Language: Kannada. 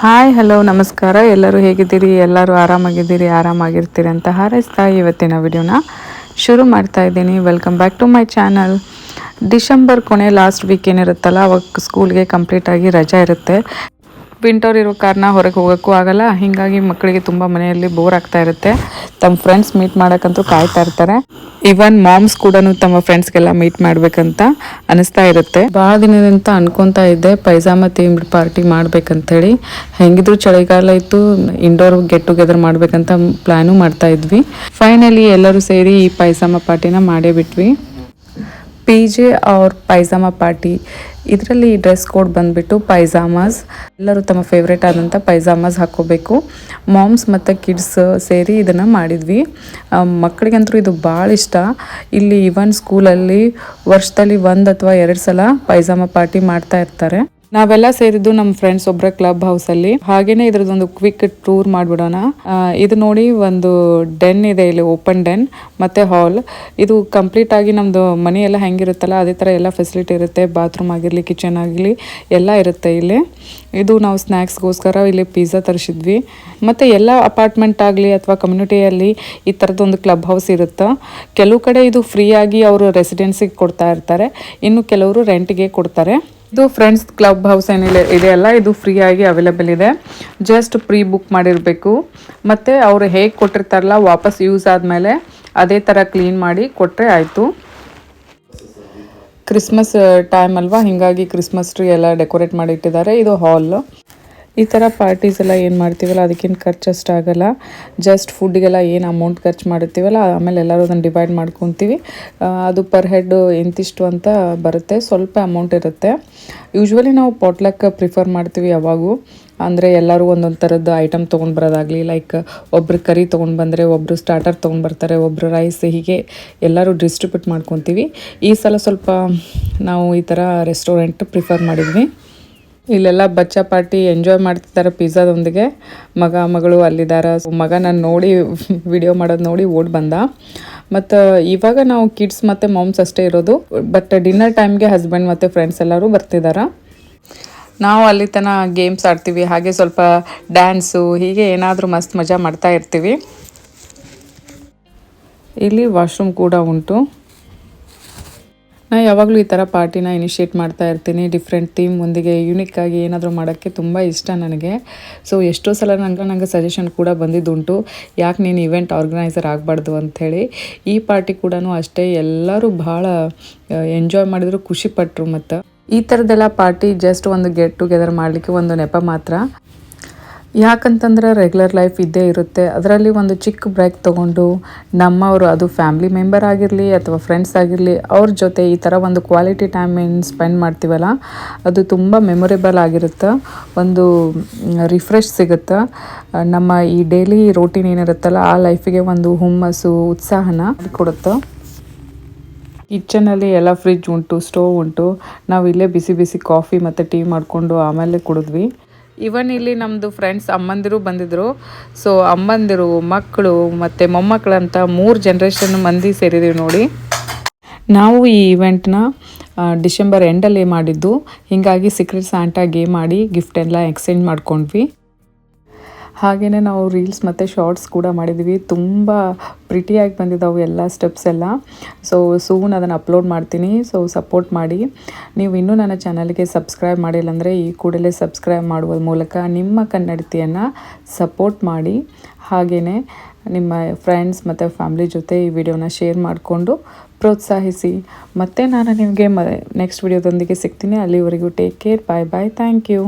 ಹಾಯ್, ಹಲೋ, ನಮಸ್ಕಾರ. ಎಲ್ಲರೂ ಹೇಗಿದ್ದೀರಿ? ಎಲ್ಲರೂ ಆರಾಮಾಗಿದ್ದೀರಿ, ಆರಾಮಾಗಿರ್ತೀರಿ ಅಂತ ಹಾರೈಸ್ತಾ ಇವತ್ತಿನ ವಿಡಿಯೋನ ಶುರು ಮಾಡ್ತಾ ಇದ್ದೀನಿ. Welcome back to my channel December ಕೊನೆ ಲಾಸ್ಟ್ ವೀಕ್ ಏನಿರುತ್ತಲ್ಲ, ಅವಾಗ ಸ್ಕೂಲ್ಗೆ ಕಂಪ್ಲೀಟಾಗಿ ರಜಾ ಇರುತ್ತೆ. ವಿಂಟರ್ ಇರೋ ಕಾರಣ ಹೊರಗೆ ಹೋಗೋಕ್ಕೂ ಆಗಲ್ಲ. ಹೀಗಾಗಿ ಮಕ್ಕಳಿಗೆ ತುಂಬ ಮನೆಯಲ್ಲಿ ಬೋರ್ ಆಗ್ತಾ ಇರುತ್ತೆ. ತಮ್ಮ ಫ್ರೆಂಡ್ಸ್ ಮೀಟ್ ಮಾಡೋಕ್ಕಂತೂ ಕಾಯ್ತಾ ಇರ್ತಾರೆ. ಇವನ್ ಮಾಮ್ಸ್ ಕೂಡ ತಮ್ಮ ಫ್ರೆಂಡ್ಸ್ಗೆಲ್ಲ ಮೀಟ್ ಮಾಡ್ಬೇಕಂತ ಅನಿಸ್ತಾ ಇರುತ್ತೆ. ಭಾಳ ದಿನದಿಂದ ಅನ್ಕೊತಾ ಇದ್ದೆ, ಪೈಜಾಮ ಥೀಮ್ ಪಾರ್ಟಿ ಮಾಡ್ಬೇಕಂತೇಳಿ. ಹೆಂಗಿದ್ರು ಚಳಿಗಾಲ ಇತ್ತು ಇಂಡೋರ್ ಗೆಟ್ ಟುಗೆದರ್ ಮಾಡ್ಬೇಕಂತ ಪ್ಲಾನು ಮಾಡ್ತಾ ಇದ್ವಿ. ಫೈನಲಿ ಎಲ್ಲರೂ ಸೇರಿ ಈ ಪೈಜಾಮ ಪಾರ್ಟಿನ ಮಾಡೇ ಬಿಟ್ವಿ. ಪಿ ಜೆ ಅವ್ರ ಪೈಜಾಮ ಪಾರ್ಟಿ. ಇದರಲ್ಲಿ ಡ್ರೆಸ್ ಕೋಡ್ ಬಂದ್ಬಿಟ್ಟು ಪೈಜಾಮಾಸ್. ಎಲ್ಲರೂ ತಮ್ಮ ಫೇವ್ರೇಟ್ ಆದಂಥ ಪೈಜಾಮಾಸ್ ಹಾಕ್ಕೋಬೇಕು. ಮಾಮ್ಸ್ ಮತ್ತು ಕಿಡ್ಸ್ ಸೇರಿ ಇದನ್ನು ಮಾಡಿದ್ವಿ. ಮಕ್ಕಳಿಗಂತೂ ಇದು ಭಾಳ ಇಷ್ಟ. ಇಲ್ಲಿ ಇವನ್ ಸ್ಕೂಲಲ್ಲಿ ವರ್ಷದಲ್ಲಿ ಒಂದು ಅಥವಾ ಎರಡು ಸಲ ಪೈಜಾಮ ಪಾರ್ಟಿ ಮಾಡ್ತಾ ಇರ್ತಾರೆ. ನಾವೆಲ್ಲ ಸೇರಿದ್ದು ನಮ್ಮ ಫ್ರೆಂಡ್ಸ್ ಒಬ್ಬರ ಕ್ಲಬ್ ಅಲ್ಲಿ. ಹಾಗೇನೆ ಇದ್ರದ್ದೊಂದು ಕ್ವಿಕ್ ಟೂರ್ ಮಾಡಿಬಿಡೋಣ. ಇದು ನೋಡಿ ಒಂದು ಡೆನ್ ಇದೆ ಇಲ್ಲಿ ಓಪನ್ ಡೆನ್ ಮತ್ತೆ ಹಾಲ್ ಇದು ಕಂಪ್ಲೀಟ್ ಆಗಿ ನಮ್ಮದು ಮನೆ ಎಲ್ಲ ಹೆಂಗಿರುತ್ತಲ್ಲ, ಅದೇ ಥರ ಎಲ್ಲ ಫೆಸಿಲಿಟಿ ಇರುತ್ತೆ. ಬಾತ್ರೂಮ್ ಆಗಿರಲಿ ಕಿಚನ್ ಆಗಲಿ ಎಲ್ಲ ಇರುತ್ತೆ ಇಲ್ಲಿ. ಇದು ನಾವು ಸ್ನ್ಯಾಕ್ಸ್ಗೋಸ್ಕರ ಇಲ್ಲಿ ಪಿಜ್ಜಾ ತರಿಸಿದ್ವಿ. ಮತ್ತು ಎಲ್ಲ ಅಪಾರ್ಟ್ಮೆಂಟ್ ಆಗಲಿ ಅಥವಾ ಕಮ್ಯುನಿಟಿಯಲ್ಲಿ ಈ ಥರದ್ದೊಂದು ಕ್ಲಬ್ ಹೌಸ್ ಇರುತ್ತೆ? ಕೆಲವು ಕಡೆ ಇದು ಫ್ರೀಯಾಗಿ ಅವರು ರೆಸಿಡೆನ್ಸಿಗೆ ಕೊಡ್ತಾ ಇರ್ತಾರೆ. ಇನ್ನು ಕೆಲವರು ರೆಂಟ್ಗೆ ಕೊಡ್ತಾರೆ. ಇದು ಫ್ರೆಂಡ್ಸ್ ಕ್ಲಬ್ ಹೌಸ್ ಏನಿಲ್ಲ ಇದೆಯಲ್ಲ ಇದು ಫ್ರೀಯಾಗಿ ಅವೈಲೇಬಲ್ ಇದೆ. ಜಸ್ಟ್ ಪ್ರೀ ಬುಕ್ ಮಾಡಿರಬೇಕು. ಮತ್ತು ಅವರು ಹೇಗೆ ಕೊಟ್ಟಿರ್ತಾರಲ್ಲ, ವಾಪಸ್ ಯೂಸ್ ಆದಮೇಲೆ ಅದೇ ಥರ ಕ್ಲೀನ್ ಮಾಡಿ ಕೊಟ್ಟರೆ ಆಯಿತು. ಕ್ರಿಸ್ಮಸ್ ಟೈಮ್ ಅಲ್ವಾ? ಹಿಂಗಾಗಿ ಕ್ರಿಸ್ಮಸ್ ಟ್ರೀ ಎಲ್ಲ ಡೆಕೋರೇಟ್ ಮಾಡಿ ಇಟ್ಟಿದ್ದಾರೆ. ಇದು ಹಾಲ್ ಈ ಥರ ಪಾರ್ಟೀಸ್ ಎಲ್ಲ ಏನು ಮಾಡ್ತೀವಲ್ಲ, ಅದಕ್ಕೇನು ಖರ್ಚು ಅಷ್ಟಾಗಲ್ಲ ಜಸ್ಟ್ ಫುಡ್ಗೆಲ್ಲ ಏನು ಅಮೌಂಟ್ ಖರ್ಚು ಮಾಡಿರ್ತೀವಲ್ಲ ಆಮೇಲೆ ಎಲ್ಲರೂ ಅದನ್ನು ಡಿವೈಡ್ ಮಾಡ್ಕೊತೀವಿ. ಅದು ಪರ್ ಹೆಡ್ ಎಂತಿಷ್ಟು ಅಂತ ಬರುತ್ತೆ, ಸ್ವಲ್ಪ ಅಮೌಂಟ್ ಇರುತ್ತೆ. ಯೂಶ್ವಲಿ ನಾವು ಪಾಟ್ಲಕ್ ಪ್ರಿಫರ್ ಮಾಡ್ತೀವಿ ಯಾವಾಗೂ. ಅಂದರೆ ಎಲ್ಲರೂ ಒಂದೊಂದು ಥರದ್ದು ಐಟಮ್ ತೊಗೊಂಡು ಬರೋದಾಗಲಿ ಲೈಕ್ ಒಬ್ಬರು ಕರಿ ತೊಗೊಂಡು ಬಂದರೆ ಒಬ್ಬರು ಸ್ಟಾರ್ಟರ್ ತೊಗೊಂಡು ಬರ್ತಾರೆ ಒಬ್ಬರು ರೈಸ್ ಹೀಗೆ ಎಲ್ಲರೂ ಡಿಸ್ಟ್ರಿಬ್ಯೂಟ್ ಮಾಡ್ಕೊತೀವಿ. ಈ ಸಲ ಸ್ವಲ್ಪ ನಾವು ಈ ಥರ ರೆಸ್ಟೋರೆಂಟ್ ಪ್ರಿಫರ್ ಮಾಡಿದ್ವಿ. ಇಲ್ಲೆಲ್ಲ ಬಚ್ಚ ಪಾರ್ಟಿ ಎಂಜಾಯ್ ಮಾಡ್ತಿದ್ದಾರೆ ಪಿಜ್ಜಾದೊಂದಿಗೆ. ಮಗ, ಮಗಳು ಅಲ್ಲಿದ್ದಾರೆ. ಮಗ ನಾನು ನೋಡಿ ವಿಡಿಯೋ ಮಾಡೋದು ನೋಡಿ ಓಡ್ ಬಂದ. ಮತ್ತು ಇವಾಗ ನಾವು ಕಿಡ್ಸ್ ಮತ್ತು ಮಾಮ್ಸ್ ಅಷ್ಟೇ ಇರೋದು. ಬಟ್ ಡಿನ್ನರ್ ಟೈಮ್ಗೆ ಹಸ್ಬೆಂಡ್ ಮತ್ತು ಫ್ರೆಂಡ್ಸ್ ಎಲ್ಲರೂ ಬರ್ತಿದ್ದಾರೆ ನಾವು ಅಲ್ಲಿ ತನಕ ಗೇಮ್ಸ್ ಆಡ್ತೀವಿ. ಹಾಗೆ ಸ್ವಲ್ಪ ಡ್ಯಾನ್ಸು ಹೀಗೆ ಏನಾದರೂ ಮಸ್ತ್ ಮಜಾ ಮಾಡ್ತಾ ಇರ್ತೀವಿ. ಇಲ್ಲಿ ವಾಶ್ರೂಮ್ ಕೂಡ ಉಂಟು. ನಾ ಯಾವಾಗಲೂ ಈ ಥರ ಪಾರ್ಟಿನ ಇನಿಷಿಯೇಟ್ ಮಾಡ್ತಾ ಇರ್ತೀನಿ. ಡಿಫ್ರೆಂಟ್ ಥೀಮ್ ಒಂದಿಗೆ ಯೂನಿಕ್ ಆಗಿ ಏನಾದರೂ ಮಾಡೋಕ್ಕೆ ತುಂಬ ಇಷ್ಟ ನನಗೆ. ಸೊ ಎಷ್ಟೋ ಸಲ ನಂಗೆ ನನಗೆ ಸಜೆಷನ್ ಕೂಡ ಬಂದಿದ್ದುಂಟು. ಯಾಕೆ ನೀನು ಇವೆಂಟ್ ಆರ್ಗನೈಸರ್ ಆಗಬಾರ್ದು ಅಂಥೇಳಿ ಈ ಪಾರ್ಟಿ ಕೂಡ ಅಷ್ಟೇ. ಎಲ್ಲರೂ ಭಾಳ ಎಂಜಾಯ್ ಮಾಡಿದ್ರು ಖುಷಿಪಟ್ಟರು ಮತ್ತು. ಈ ಥರದ್ದೆಲ್ಲ ಪಾರ್ಟಿ ಜಸ್ಟ್ ಒಂದು ಗೆಟ್ ಟುಗೆದರ್ ಮಾಡಲಿಕ್ಕೆ ಒಂದು ನೆಪ ಮಾತ್ರ. ಯಾಕಂತಂದ್ರೆ ರೆಗ್ಯುಲರ್ ಲೈಫ್ ಇದ್ದೇ ಇರುತ್ತೆ. ಅದರಲ್ಲಿ ಒಂದು ಚಿಕ್ಕ ಬ್ರೇಕ್ ತೊಗೊಂಡು ನಮ್ಮವರು ಅದು ಫ್ಯಾಮಿಲಿ ಮೆಂಬರ್ ಆಗಿರಲಿ ಅಥವಾ ಫ್ರೆಂಡ್ಸ್ ಆಗಿರಲಿ, ಅವ್ರ ಜೊತೆ ಈ ಥರ ಒಂದು ಕ್ವಾಲಿಟಿ ಟೈಮ್ ಏನು ಸ್ಪೆಂಡ್ ಮಾಡ್ತೀವಲ್ಲ, ಅದು ತುಂಬ ಮೆಮೊರೇಬಲ್ ಆಗಿರುತ್ತೆ. ಒಂದು ರಿಫ್ರೆಶ್ ಸಿಗುತ್ತೆ. ನಮ್ಮ ಈ ಡೈಲಿ ರೋಟೀನ್ ಏನಿರುತ್ತಲ್ಲ, ಆ ಲೈಫಿಗೆ ಒಂದು ಹುಮ್ಮಸ್ಸು, ಉತ್ಸಾಹನ ಕೊಡುತ್ತೆ. ಕಿಚನಲ್ಲಿ ಎಲ್ಲ ಫ್ರಿಜ್ ಉಂಟು ಸ್ಟೋವ್ ಉಂಟು. ನಾವು ಇಲ್ಲೇ ಬಿಸಿ ಬಿಸಿ ಕಾಫಿ ಮತ್ತು ಟೀ ಮಾಡಿಕೊಂಡು ಆಮೇಲೆ ಕುಡಿದ್ವಿ. ಇವನ್ ಇಲ್ಲಿ ನಮ್ಮದು ಫ್ರೆಂಡ್ಸ್ ಅಮ್ಮಂದಿರು ಬಂದಿದ್ರು. ಸೊ ಅಮ್ಮಂದಿರು, ಮಕ್ಕಳು ಮತ್ತು ಮೊಮ್ಮಕ್ಕಳಂತ ಮೂರು ಜನ್ರೇಷನ್ ಮಂದಿ ಸೇರಿದ್ದೀವಿ ನೋಡಿ. ನಾವು ಈ ಇವೆಂಟ್ನ ಡಿಸೆಂಬರ್ ಎಂಡಲ್ಲಿ ಮಾಡಿದ್ದು. ಹೀಗಾಗಿ ಸೀಕ್ರೆಟ್ ಸ್ಯಾಂಟಾ ಮಾಡಿ ಗಿಫ್ಟ್ ಎಲ್ಲ ಎಕ್ಸ್ಚೇಂಜ್ ಮಾಡ್ಕೊಂಡ್ವಿ. ಹಾಗೆಯೇ ನಾವು ರೀಲ್ಸ್ ಮತ್ತು ಶಾರ್ಟ್ಸ್ ಕೂಡ ಮಾಡಿದ್ವಿ. ತುಂಬ ಪ್ರಿಟಿಯಾಗಿ ಬಂದಿದ್ದಾವೆ ಎಲ್ಲ ಸ್ಟೆಪ್ಸ್ ಎಲ್ಲ. ಸೊ ಸೂನ್ ಅದನ್ನು ಅಪ್ಲೋಡ್ ಮಾಡ್ತೀನಿ. ಸೊ ಸಪೋರ್ಟ್ ಮಾಡಿ. ನೀವು ಇನ್ನೂ ನನ್ನ ಚಾನಲ್ಗೆ ಸಬ್ಸ್ಕ್ರೈಬ್ ಮಾಡಿಲ್ಲ ಅಂದರೆ ಈ ಕೂಡಲೇ ಸಬ್ಸ್ಕ್ರೈಬ್ ಮಾಡುವ ಮೂಲಕ ನಿಮ್ಮ ಕನ್ನಡತಿಯನ್ನು ಸಪೋರ್ಟ್ ಮಾಡಿ. ಹಾಗೆಯೇ ನಿಮ್ಮ ಫ್ರೆಂಡ್ಸ್ ಮತ್ತು ಫ್ಯಾಮಿಲಿ ಜೊತೆ ಈ ವಿಡಿಯೋನ ಶೇರ್ ಮಾಡಿಕೊಂಡು ಪ್ರೋತ್ಸಾಹಿಸಿ. ಮತ್ತೆ ನಾನು ನಿಮಗೆ ಮ ನೆಕ್ಸ್ಟ್ ವಿಡಿಯೋದೊಂದಿಗೆ ಸಿಗ್ತೀನಿ. ಅಲ್ಲಿವರೆಗೂ take care bye bye thank you